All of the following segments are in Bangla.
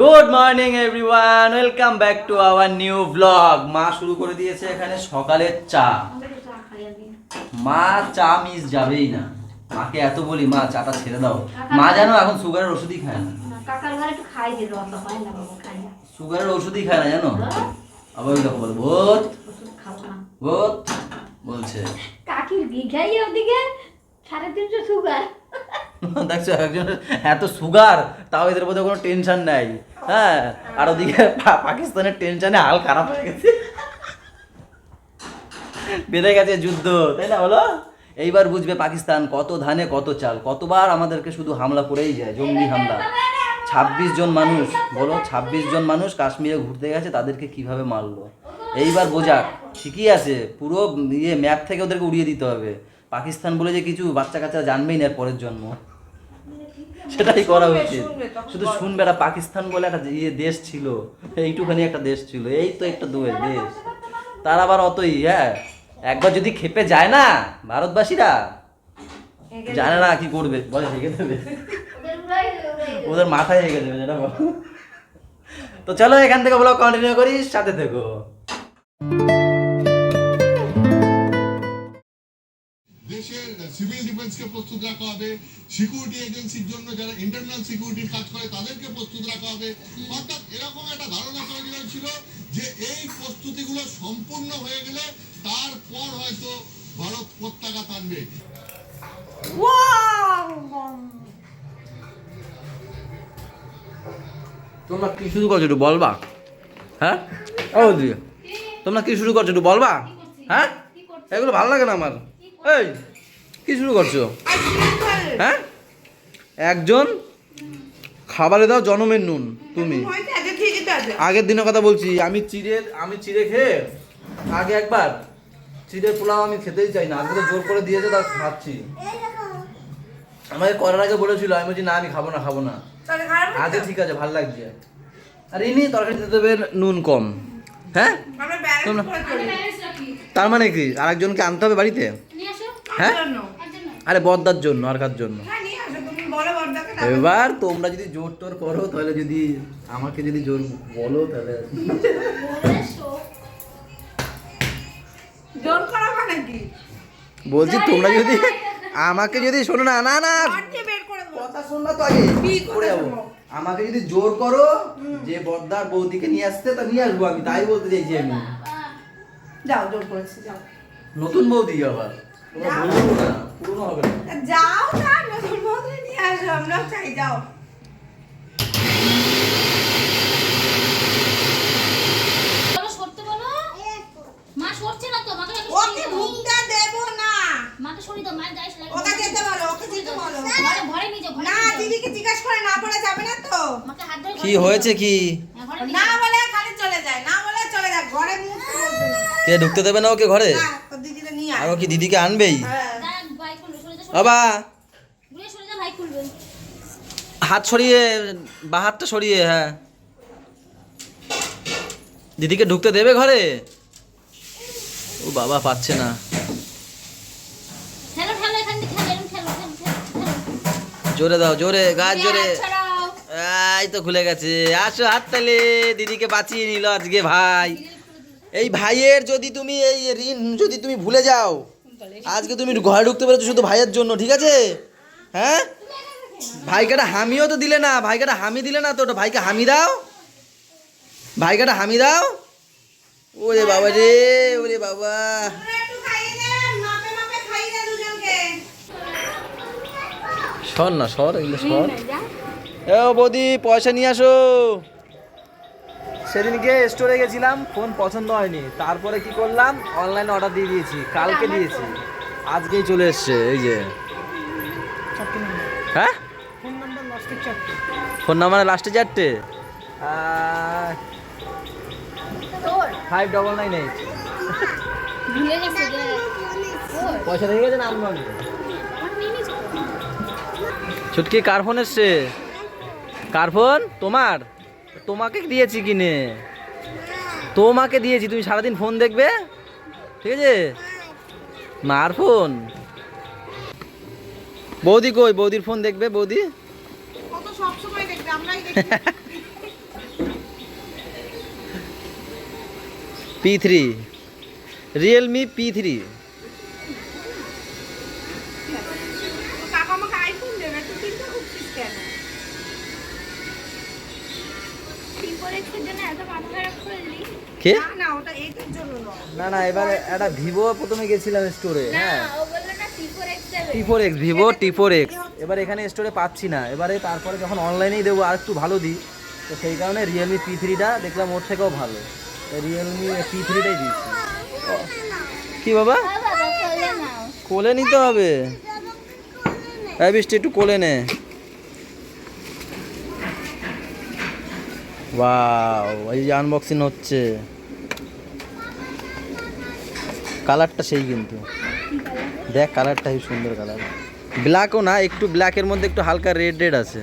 Good morning everyone welcome back to our new blog মা শুরু করে দিয়েছে এখানে সকালের চা। মা চা মিস যাবেই না। মাকে এত বলি মা চাটা ছেড়ে দাও। মা জানো এখন সুগারের ওষুধই খায় না। কাকার ঘরে একটু খাই দিল অত হয় না বাবা সুগারের ওষুধই খায় না জানো? আবার ওই দেখো বলে না। ভূত! বলছে। কাকির বিঘাই ওদিকে সাড়ে তিনশো সুগার। দেখছ এত সুগার, তাও এদের কোনো টেনশন নাই। হ্যাঁ আর ওদিকে পাকিস্তানের টেনশনে হাল খারাপ হয়ে গেছে। বেঁধে গেছে যুদ্ধ, তাই না বলো? এইবার বুঝবে পাকিস্তান কত ধানে কত চাল। কতবার আমাদেরকে শুধু হামলা করেই যায়, জঙ্গি হামলা। ছাব্বিশ জন মানুষ, বলো, ছাব্বিশ জন মানুষ কাশ্মীরে ঘুরতে গেছে, তাদেরকে কীভাবে মারলো? এইবার বোঝাক, ঠিকই আছে, পুরো ইয়ে ম্যাপ থেকে ওদেরকে উড়িয়ে দিতে হবে। পাকিস্তান বলে যে কিছু বাচ্চা কাচ্চা জানবেই না পরের জন্ম। সেটাই করা উচিত। শুধু শুনবে একটা পাকিস্তান বলে একটা ইয়ে দেশ ছিল এইটুখানি একটা দেশ ছিল এই তো একটা দুয়ে দেশ। তার আবার অতই হ্যাঁ একবার যদি খেপে যায় না ভারতবাসীরা জানে না কি করবে বলে রেখে দেবে। ওদের মাথায় রেখে দেবে যেটা বলো। তো চলো এখান থেকে ব্লগ কন্টিনিউ করি সাথে থেকো। সিভিল ডিফেন্সকে প্রস্তুত রাখা হবে। সিকিউরিটি এজেন্সির জন্য যারা ইন্টারনাল সিকিউরিটির কাজ করে তাদেরকে প্রস্তুত রাখা হবে। অর্থাৎ এরকম একটা ধারণা তৈরি হয়েছিল যে এই প্রস্তুতিগুলো সম্পূর্ণ হয়ে গেলে তারপর হয়তো ভারত পতাকা টানবে তোমরা কি শুরু করছ একটু বলবা? হ্যাঁ? ও দি তোমরা কি শুরু করছ একটু বলবা? হ্যাঁ? এগুলো ভালো লাগে না আমার। এই কি শুরু করছ? হ্যাঁ? একজন? খাবারে দাও জনমের নুন তুমি। আগের দিনের কথা বলছি আমি চিড়ে আমি চিড়ে খেয়ে আগে একবার চিড়ে পোলাও আমি খেতেই চাই না আজকে তো জোর করে দিয়েছে তার খাচ্ছি। আমাকে করার আগে বলেছিল আমি বলছি না আমি খাব না খাব না। আগে ঠিক আছে ভালো লাগছে। আর ইনি তরকারিতে দেবে নুন কম। হ্যাঁ? তার মানে কি? আরেকজনকে আনতে হবে বাড়িতে? হ্যাঁ? আরে বদ্দার জন্য আর কার জন্য? এবার তোমরা যদি জোর টোর করো তাহলে যদি আমাকে যদি জোর বলো তাহলে জোর করা মানে কি? বলছি তোমরা যদি আমাকে যদি শোনো না না না। কথা শোন তো আগে করে যাব। আমাকে যদি জোর করো যে বদ্দার বৌদিকে নিয়ে আসতে তা নিয়ে আসব আমি তাই বলতে চাইছি আমি। যাও জোর করেছি যাও। নতুন বৌদি আবার। যাও না নতুন নিয়ে আসো আমরাও চাই যাও। কি হয়েছে কি? হ্যাঁ, না। বলে খালি চলে যায় না বলে চলে যায় ঘরে কে ঢুকতে দেবে না ওকে ঘরে? আর কি দিদিকে আনবেই। বাবা। হাত সরিয়ে, বা হাতটা সরিয়ে হ্যাঁ দিদিকে ঢুকতে দেবে ঘরে ও বাবা, পাচ্ছে না। জোরে দাও, জোরে, গাছ জোরে এই তো খুলে গেছে আসো হাত তালে দিদিকে বাঁচিয়ে নিল আজকে ভাই এই ভাইয়ের যদি তুমি এই ঋণ যদি তুমি ভুলে যাও, আজকে তুমি ঘরে ঢুকতে পেরেছ শুধু ভাইয়ের জন্য, ঠিক আছে? হ্যাঁ? ভাইকাটা হামিও তো দিলে না ভাইকাটা হামি দিলে না তো, ওটা ভাইকে হামি দাও। ভাইকাটা হামি দাও। ওরে বাবা রে, ওরে বাবা। সর না সর এগুলো সর এ বৌদি, পয়সা নিয়ে আসো। সেদিনকে স্টোরে গেছিলাম ফোন পছন্দ হয়নি। তারপরে কি করলাম? অনলাইনে অর্ডার দিয়ে দিয়েছি কালকে দিয়েছি। আজকেই চলে এসছে এই যে। হ্যাঁ? ফোন নাম্বার লাস্টে চারটে। ফাইভ ডবল নাইন এইট পয়সা দিয়ে গেছে না আমি? ছুটকি কার ফোন এসছে? কার ফোন তোমার? তোমাকে দিয়েছি কিনে। তোমাকে দিয়েছি তুমি সারাদিন ফোন দেখবে? ঠিক আছে? মার ফোন বৌদি কই? বৌদির ফোন দেখবে বৌদি? P three Realme P three কে না না ওটা এইটার জন্য নয়। না না এবারে একটা ভিভো প্রথমে গেছিলাম স্টোরে হ্যাঁ। T four X Vivo T four X এবার এখানে স্টোরে পাচ্ছি না। এবারে তারপরে যখন অনলাইনেই দেবো আর একটু ভালো দিই। তো সেই কারণে রিয়েলমি পি থ্রিটা দেখলাম ওর থেকেও ভালো। রিয়েলমি পি থ্রিটাই দিয়েছি। ও, কি বাবা? কোলে নিতে হবে? এই বৃষ্টি একটু কোলে নে। ওয়াও এই আনবক্সিং হচ্ছে। কালারটা সেই কিন্তু। দেখ, কালারটা সুন্দর কালার। ব্ল্যাকও না, একটু ব্ল্যাকের মধ্যে একটু হালকা রেড রেড আছে।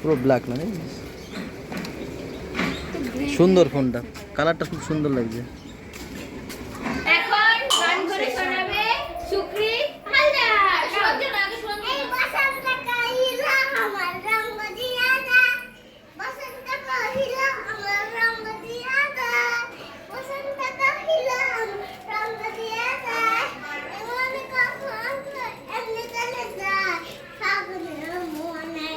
পুরো ব্ল্যাক না সুন্দর ফোনটা কালারটা খুব সুন্দর লাগছে এখন গান করে শোনাবে শুক্রি হালদার শোনাতে না আগে শোনাতে এই বসন্ত কহিলা আমার রঙ দিয়া দা বসন্ত কহিলা আমার রঙ দিয়া দা বসন্ত কহিলা আমার রঙ দিয়া দা এমন কখন এমনি চলে যায় ফাগুনের মনে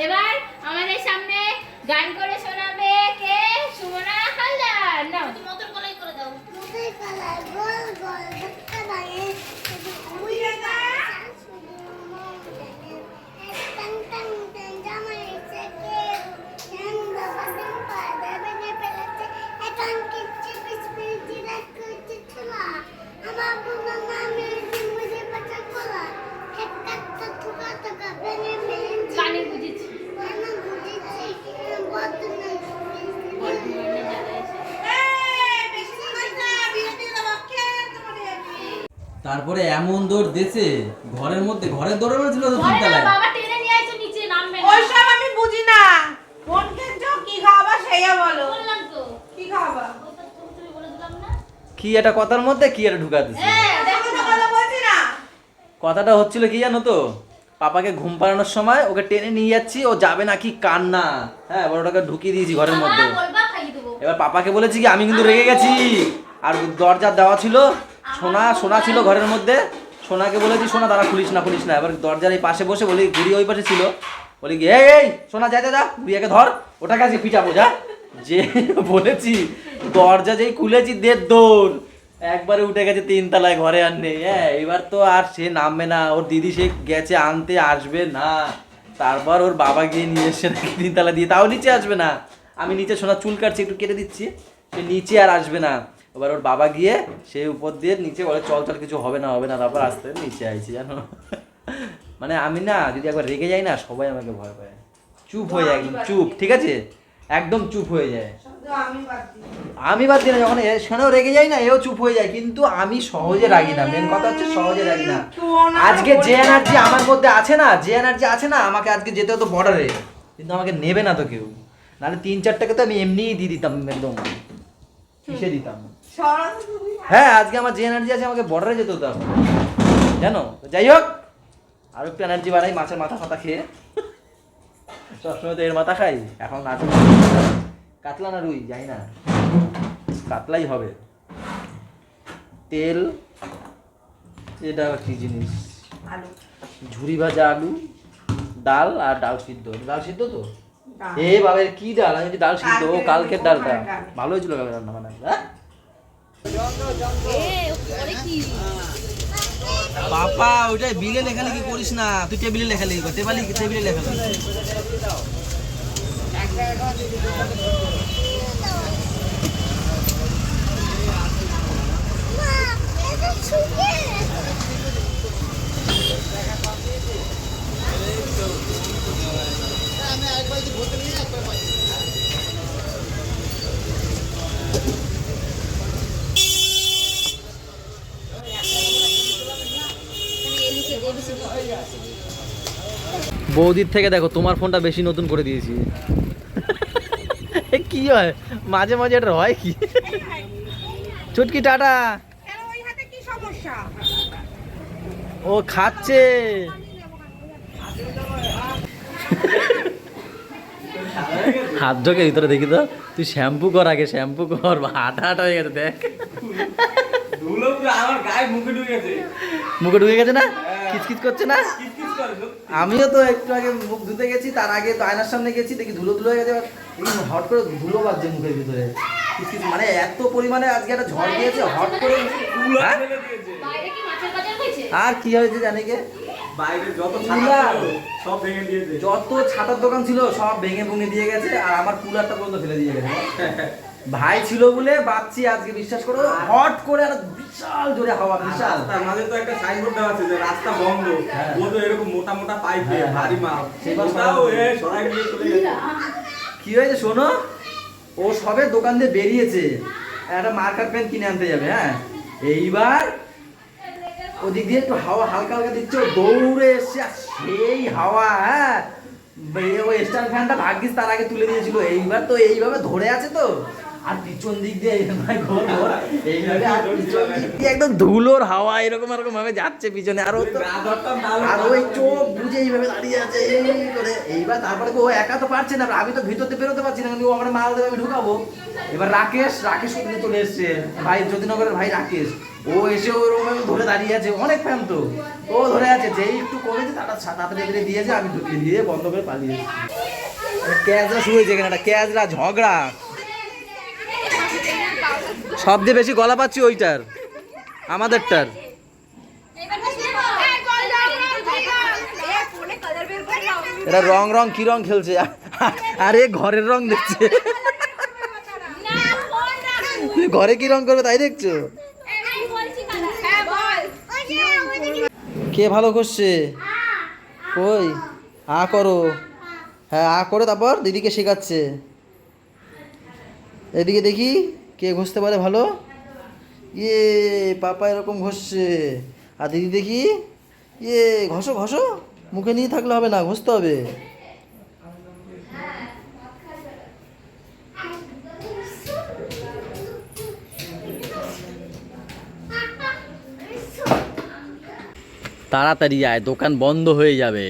এবার আমাদের সামনে গান করে শোনাবে কে? সুমনা হালদার। নাও। তুমি মতন গলাই করে দাও। গোল গোল ধাক্কা লাগে উড়ে যায় বেনে গানে বুঝেছি কেন বুঝেছি বদনে বর্ধমানে যারা এসে এই, বেশি সময় না, বিয়ে দিয়ে দেবো। কে তোমাদের আমি? তারপরে এমন দৌড় দিয়েছে ঘরের মধ্যে ঘরের দৌড় ছিল তো ঘরে না, বাবা টেনে নিয়ে আসছে নিচে নামবে না। ওইসব আমি বুঝি না। ফোন খেলছো কি খাওয়াবা সেইয়া বলো। বললাম তো? কি খাওয়াবা? ওই তো তুমি তুমি বলে দিলাম না। কি একটা কথার মধ্যে কি একটা ঢুকা দিছে? হ্যাঁ কথাটা হচ্ছিল কি জানো তো? পাপাকে ঘুম পাড়ানোর সময় ওকে টেনে নিয়ে যাচ্ছি ও যাবে না কি কান্না? হ্যাঁ বড়টাকে ঢুকিয়ে দিয়েছি ঘরের মধ্যে। এবার পাপাকে বলেছি কি আমি কিন্তু রেগে গেছি। আর দরজা দেওয়া ছিল সোনা সোনা ছিল ঘরের মধ্যে। সোনাকে বলেছি সোনা তারা খুলিস না খুলিস না। এবার দরজার এই পাশে বসে বলি গুড়ি ওই পাশে ছিল। বলি কি এই সোনা যাই যা গুড়িয়াকে ধর ওটাকে আজকে পিটাবো, যা। যে বলেছি, দরজা যেই খুলেছি, দেড় দৌড়। একবারে উঠে গেছে তিনতলায়, ঘরে আর নেই। হ্যাঁ এবার তো আর সে নামবে না। ওর দিদি সে গেছে, আনতে আসবে না। তারপর ওর বাবা গিয়ে নিয়ে এসে নাকি তিনতলা দিয়ে, তাও নিচে আসবে না। আমি নিচে সোনার চুল কাটছি, একটু কেটে দিচ্ছি। সে নিচে আর আসবে না। এবার ওর বাবা গিয়ে সেই উপর দিয়ে নিচে বলে, চল চল, কিছু হবে না হবে না। তারপর আস্তে নিচে আইছি, জানো? মানে আমি না যদি একবার রেগে যাই না, সবাই আমাকে ভয় পায়। চুপ হয়ে যায়, একদম চুপ, ঠিক আছে? একদম চুপ হয়ে যায়। আমি বাদ দিই না, যখন সেখানেও রেগে যাই না, এও চুপ হয়ে যায়। কিন্তু আমি সহজে রাগি না। মেন কথা হচ্ছে সহজে রাগি না। আজকে যে এনার্জি আমার মধ্যে আছে না, যে এনার্জি আছে না, আমাকে আজকে যেতে হতো বর্ডারে কিন্তু আমাকে নেবে না তো কেউ। নাহলে তিন, চারটাকে তো আমি এমনিই দিয়ে দিতাম, একদম। কিসে দিতাম? হ্যাঁ আজকে আমার যে এনার্জি আছে আমাকে বর্ডারে যেতে হতো। জানো? যাই হোক আরও একটু এনার্জি বাড়াই মাছের মাথা ফাতা খেয়ে। সবসময় তো এর মাথা খাই এখন না কাতলা না রুই যাই না। কাতলাই হবে। তেল এটা কি জিনিস? আলু। ঝুরি ভাজা আলু ডাল আর ডাল সিদ্ধ। ডাল সিদ্ধ তো? এ বাবার কি ডাল? আমি ডাল সিদ্ধ ও কালকের ডালটা। ডাল। ভালো হয়েছিল কালকে রান্না বান্না। হ্যাঁ? বাবা ওইটা বিলে লেখালেখি করিস না। তুই টেবিলে লেখালেখি কর টেবিলে টেবিলে লেখালেখি মা এটা ছুঁয়ে বৌদির থেকে দেখো তোমার ফোনটা বেশি নতুন করে দিয়েছি। কি হয়? মাঝে মাঝে এটা হয় কি? চুটকি টাটা। কেন ওই হাতে কি সমস্যা? ও খাচ্ছে। হাত ঢোকে ভিতরে দেখি তো। তুই শ্যাম্পু কর আগে শ্যাম্পু কর হাঁটা হাঁটা হয়ে গেছে দেখ। ধুলো পুরো আমার গায়ে মুখে ঢুকে গেছে। না? কিচকিচ করছে না? কিচকিচ করে সত্যি। আমিও তো একটু আগে মুখ ধুতে গেছি তার আগে তো আয়নার সামনে গেছি দেখি ধুলো ধুলো হয়ে গেছে দেখি হট করে ধুলো বাজছে মুখের ভিতরে। মানে এত পরিমাণে আজকে একটা ঝড় দিয়েছে হট করে হ্যাঁ? ফেলে দিয়েছে। বাইরে কি মাছের বাজার হয়েছে? আর কি হয়েছে জানি কে বাইরে যত কুলার। সব ভেঙে দিয়েছে। যত ছাতার দোকান ছিল সব ভেঙে ভুঙে দিয়ে গেছে আর আমার কুলারটা পর্যন্ত ফেলে দিয়ে গেছে। ভাই ছিল বলে বাচ্চি আজকে বিশ্বাস করো হট করে একটা বিশাল জোরে হাওয়া বিশাল। রাস্তার মাঝে তো একটা সাইনবোর্ড দেওয়া আছে যে রাস্তা বন্ধ। হ্যাঁ। ও তো এরকম মোটা মোটা পাইপ দিয়ে হ্যাঁ, ভারী মাল। সরাই এ সরাই দিয়ে চলে গেছে। কি হয়েছে শোনো? ও সবে দোকান দিয়ে বেরিয়েছে। একটা মার্কার পেন কিনে আনতে যাবে হ্যাঁ? এইবার ওদিক দিয়ে একটু হাওয়া হালকা হালকা দিচ্ছে দৌড়ে এসছে আর সেই হাওয়া হ্যাঁ? ওই স্ট্যান্ড ফ্যানটা ভাগ্যিস তার আগে তুলে দিয়েছিল। এইবার তো এইভাবে ধরে আছে তো। আর পিছন দিক দিয়ে একদম ধুলোর হাওয়া এরকম এরকম ভাবে যাচ্ছে পিছনে। আর ওই চোখ বুঝে এইভাবে দাঁড়িয়ে আছে করে। এইবার তারপরে ও একা তো পারছে না আমি তো ভিতরতে বেরোতে পারছি না কিন্তু ও আমার মাল দেবে আমি ঢুকাবো। এবার রাকেশ রাকেশ ওখানে চলে এসছে? ভাই জ্যোতিনগরের ভাই রাকেশ। ও এসে ওরকম ধরে দাঁড়িয়ে আছে অনেক ফ্যান তো। ও ধরে আছে যেই একটু কমেছে তারা তাড়াতাড়ি এগিয়ে দিয়েছে আমি ঢুকিয়ে দিয়ে বন্ধ করে পালিয়ে ক্যাজরা শুয়েছে হয়েছে এখানে একটা ক্যাজরা ঝগড়া। সবচেয়ে বেশি গলা পাচ্ছি ওইটার, আমাদেরটার। এটা রং রং কি রং খেলছে? আরে ঘরের রং দেখছে। ঘরে কি রং করবে তাই দেখছ? কে ভালো করছে? কই? আ করো। হ্যাঁ আ করে তারপর, দিদিকে শেখাচ্ছে। এদিকে দেখি। কে ঘষতে পারে ভালো? ইয়ে পাপা এরকম ঘষছে। আর দিদি দেখি ইয়ে ঘষো ঘষো, মুখে নিয়ে থাকলে হবে না, ঘষতে হবে। তাড়াতাড়ি আয়, দোকান বন্ধ হয়ে যাবে।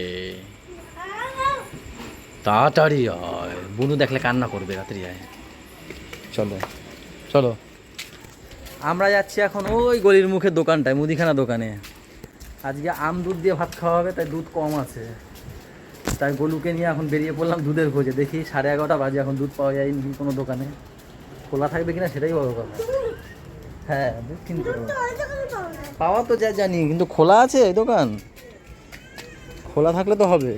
তাড়াতাড়ি আয়। বুনু দেখলে কান্না করবে তাড়াতাড়ি আয়। চলো। চলো। আমরা যাচ্ছি এখন ওই গলির মুখের দোকানটায়, মুদিখানা দোকানে। আজকে আম দুধ দিয়ে ভাত খাওয়া হবে, তাই দুধ কম আছে। তাই গলুকে নিয়ে এখন বেরিয়ে পড়লাম দুধের খোঁজে। দেখি সাড়ে এগারোটা বাজে, এখন দুধ পাওয়া যায়নি কোনো দোকানে। খোলা থাকবে কিনা সেটাই বড় কথা। হ্যাঁ দুধ কিনতে পাওয়া তো যা জানি, কিন্তু খোলা আছে দোকান? খোলা থাকলে তো হবে।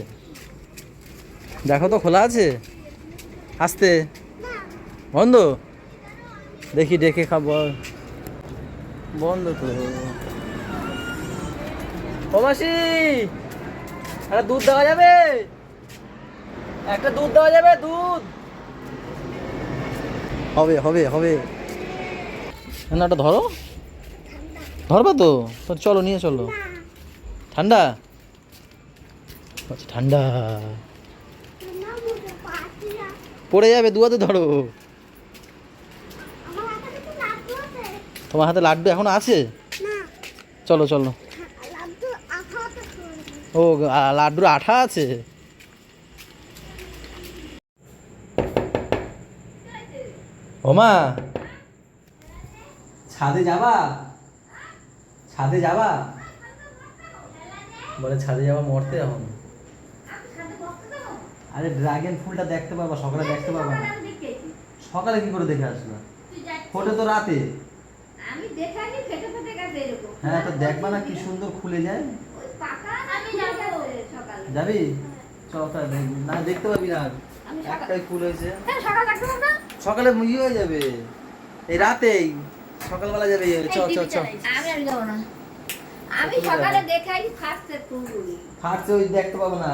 দেখো তো, খোলা আছে? আসতে। বন্ধ? দেখি ডেকে খাব বন্ধ তো। ও মাসি একটা দুধ দেওয়া যাবে? একটা দুধ দেওয়া যাবে দুধ? হবে হবে হবে। না ওটা ধরো। ধরবা তো? তো চলো নিয়ে চলো। ঠান্ডা? আচ্ছা ঠান্ডা। পড়ে যাবে দুয়াতে ধরো। তোমার হাতে লাড্ডু এখন আছে? চলো চলো। ও লাড্ডুর আঠা আছে? ওমা ছাদে যাবা? ছাদে যাবা? বলে ছাদে যাবা মরতে এখন। আরে ড্রাগন ফুলটা দেখতে পাবা সকালে দেখতে পাবা না। সকালে কি করে দেখে আসলা ফোটে তো রাতে। আমি দেখাইনি ফেটে ফেটে গেছে এরকম। হ্যাঁ তো দেখবা না কি সুন্দর খুলে যায়? ওই পাকা আমি যাব। সকালে। যাবি? চল তাহলে। না দেখতে পাবি না। একটাই ফুল হয়েছে। হ্যাঁ, সকাল পারব না? সকালে ইয়ে হয়ে যাবে। এই রাতেই। সকালবেলা যাবে। চ চ চ আমি আর যাব না। আমি সকালে দেখাই ফার্স্টে ফুলগুলি। ফাটছে ওই দেখতে পাবো না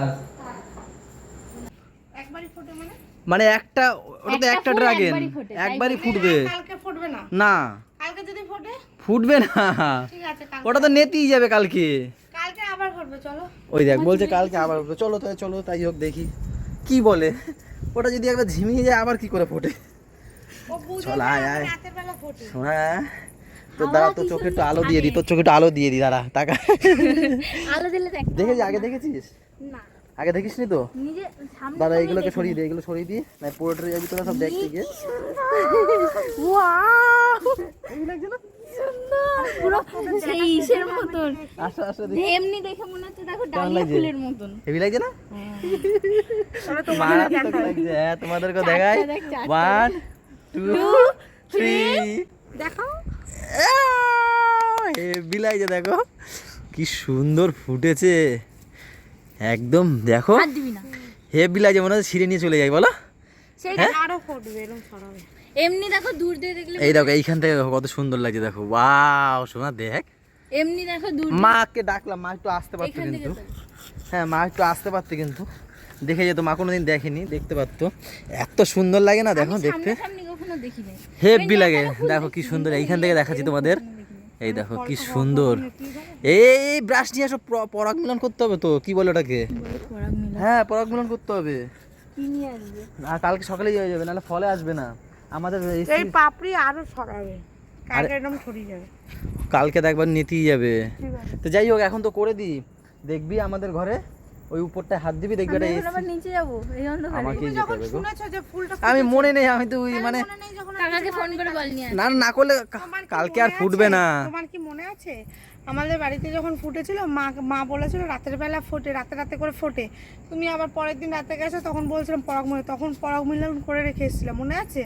একবারই ফোটে মানে? মানে একটা ওটা তো একটা ড্রাগন একবারই একবারই ফুটবে। কালকে ফুটবে না। না। কালকে যদি ফোটে? ফুটবে না। ঠিক আছে ওটা তো নেতেই যাবে কালকে। কালকে আবার ফুটবে চলো। ওই দেখ বলছে কালকে আবার উঠবে। চলো তাই চলো তাই হোক দেখি। কি বলে? ওটা যদি একবার ঝিমিয়ে যায় আবার কি করে ফোটে? চল, আয়, আয়। হ্যাঁ তোর দাঁড়া তোর চোখে একটু আলো দিয়ে দি তোর চোখে একটু আলো দিয়ে দি দাঁড়া টাকা। আলো দিলে দেখ। দেখেছিস আগে দেখেছিস? না। আগে দেখিসনি তো? দাদা এইগুলোকে সরিয়ে দে এগুলো সরিয়ে দিয়ে না পুরোটা যাবি তোরা সব দেখতে গিয়ে মনে হ্যাঁ তোমাদেরকে দেখাই। ওয়ান টু থ্রি দেখাও। হেভি লাগছে দেখো। কি সুন্দর ফুটেছে। একদম দেখো। হেভি লাগছে মনে হচ্ছে ছিঁড়ে নিয়ে চলে যাই বলো। ছড়াবে এমনি দেখো দূর দিয়ে দেখলে এই দেখো এইখান থেকে দেখো কত সুন্দর লাগছে দেখো। ওয়াও শোনা দেখ। এমনি দেখো দূর মাকে ডাকলাম মা একটু আসতে পারতো কিন্তু। হ্যাঁ মা একটু আসতে পারতো কিন্তু। দেখে যেত মা কোনোদিন দেখেনি দেখতে পারতো। এত সুন্দর লাগে না দেখো দেখতে। হেভি লাগে। দেখো কি সুন্দর এইখান থেকে দেখাচ্ছি তোমাদের। এই দেখো কি সুন্দর। এই ব্রাশ নিয়ে আসো পরাগ মিলন করতে হবে তো কি বলে ওটাকে? হ্যাঁ পরাগ মিলন করতে হবে। আর কালকে সকালেই হয়ে যাবে নাহলে ফলে আসবে না। আমাদের এই পাপড়ি আরও ছড়াবে কালকে একদম ছড়িয়ে যাবে। কালকে তো একবার নিতেই যাবে। তো যাই হোক এখন তো করে দিই। দেখবি আমাদের ঘরে। ওই উপরটায় হাত দিবি দেখবি এটা এসি আবার নিচে যাব এই অন্ধকারে। আমাকে গো। শুনেছো যে ফুলটা আমি মনে নেই আমি তো মানে যখন কাকাকে ফোন করে বল নিয়ে না না করলে কালকে আর ফুটবে না। তোমার কি মনে আছে? আমাদের বাড়িতে যখন ফুটেছিল মা মা বলেছিল রাতের বেলা ফোটে রাতে রাতে করে ফোটে। তুমি আবার পরের দিন রাতে গেছো তখন বলছিলাম পরাগ মিলন তখন পরাগ মিলন করে রেখে এসেছিলাম মনে আছে?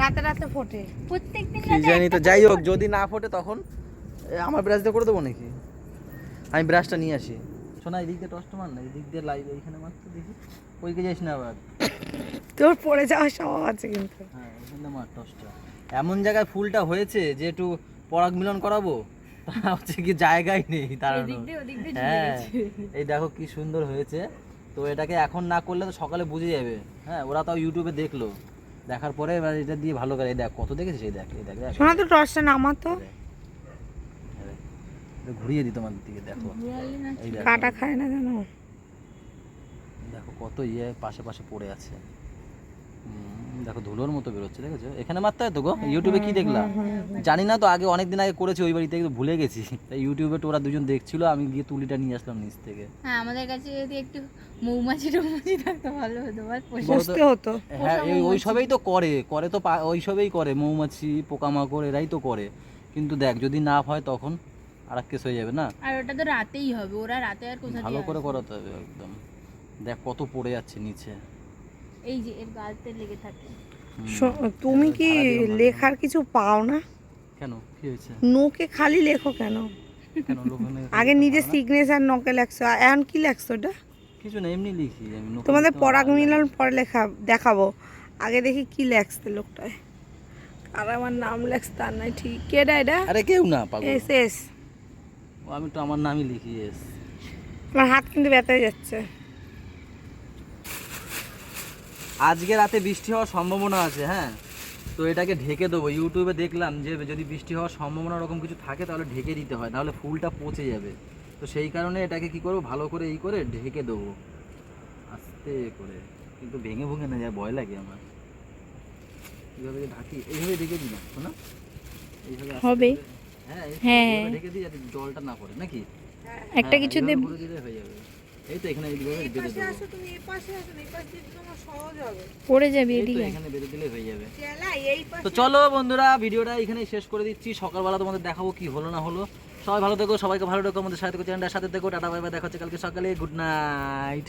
রাতে রাতে ফোটে। প্রত্যেকদিন জানি তো যাই হোক যদি না ফোটে তখন আমার ব্রাশ দিয়ে করে দেবো নাকি? আমি ব্রাশটা নিয়ে আসি। শোনা এই দিক দিয়ে টস্ট মার না এই দিক দিয়ে লাইভ এইখানে মারতে দেখি। ওইকে যাইস না আবার। তোর পড়ে যাওয়ার স্বভাব আছে কিন্তু। হ্যাঁ ওইখানে মার এমন জায়গায় ফুলটা হয়েছে যে একটু পরাগ মিলন করাবো তা হচ্ছে কি জায়গাই নেই দাঁড়ানো হ্যাঁ এই দেখো কি সুন্দর হয়েছে। তো এটাকে এখন না করলে তো সকালে বুঝে যাবে। হ্যাঁ ওরা তাও ইউটিউবে দেখল। দেখার পরে এবার এটা দিয়ে ভালো করে এই দেখ কত দেখেছিস? এই দেখ এই দেখ দেখ। শোনা তো টর্চটা নামা তো। এটা ঘুরিয়ে দিই তোমার দিকে দেখো। কাটা খায় না জানো দেখো কত ইয়ে পাশে পাশে পড়ে আছে। দেখো ধুলোর মতো বেরোচ্ছে দেখেছ? এখানে মারতে হয় তো গো? ইউটিউবে কি দেখলাম জানি না তো আগে অনেক দিন আগে করেছি ওই বাড়িতে কিন্তু ভুলে গেছি। তাই ইউটিউবে তো ওরা দুজন দেখছিল আমি গিয়ে তুলিটা নিয়ে আসলাম নিচ থেকে। হ্যাঁ আমাদের কাছে যদি একটু মৌমাছি টৌমাছি থাকতো ভালো হতো বসতে হতো। হ্যাঁ এই ওইসবেই তো করে করে তো ওইসবেই করে মৌমাছি পোকামাকড় এরাই তো করে। কিন্তু দেখ যদি না হয় তখন আর এক কেস হয়ে যাবে না? আর ওটা তো রাতেই হবে ওরা রাতে আর কোথা ভালো করে করাতে হবে একদম। দেখ কত পড়ে যাচ্ছে নিচে। এই যে এর গালতে লেগে থাকে। তুমি কি। লেখার কিছু পাও না? কেন? কি হয়েছে? নোকে খালি লেখো কেন? আগে নিজে সিগনেচার নোকে লেখছো আর এখন কি লেখছো ওটা? কিছু না এমনি লিখি আমি তোমাদের পরাগ মিলন পরে লেখা দেখাবো। আগে দেখি কি লেখছে লোকটায়। আর আমার নাম লেখছে তার নাই ঠিক। কেডা এটা? আরে কেউ না পাগল। Yes yes. আমি তো আমার নামই লিখি এস আমার হাত কিন্তু ব্যথা যাচ্ছে। আজকে রাতে বৃষ্টি হওয়ার সম্ভাবনা আছে হ্যাঁ? তো এটাকে ঢেকে দেবো। ইউটিউবে দেখলাম যে যদি বৃষ্টি হওয়ার সম্ভাবনা ওরকম কিছু থাকে তাহলে ঢেকে দিতে হয় নাহলে ফুলটা পচে যাবে। তো সেই কারণে এটাকে কি করব? ভালো করে এই করে ঢেকে দেবো। আস্তে করে। কিন্তু ভেঙে ভেঙে না যায় ভয় লাগে আমার। এইভাবে ঢাকি এইভাবে ঢেকে দিই না শোনা? এইভাবে হবে। হ্যাঁ হ্যাঁ। এইভাবে ঢেকে দিই যাতে জলটা না পড়ে নাকি? একটা হ্যাঁ, কিছু দিলে হয়ে যাবে। এই তো এখানে এইভাবে বেঁধে দেবো। তুমি এই পাশে আসো এই পাশে দিতে তোমার সহজ হবে। পড়ে যাবে এদিকে। এখানে বেঁধে দিলে হয়ে যাবে। এই পাশে তো চলো বন্ধুরা ভিডিওটা এখানে শেষ করে দিচ্ছি। সকালবেলা তোমাদের দেখাবো কি হলো না হলো। সবাই ভালো থেকো সবাইকে ভালো থেকো আমাদের সাথে থেকো চ্যানেলটার সাথে থেকো। টাটা বাই বাই দেখা হচ্ছে কালকে সকালে। Good night.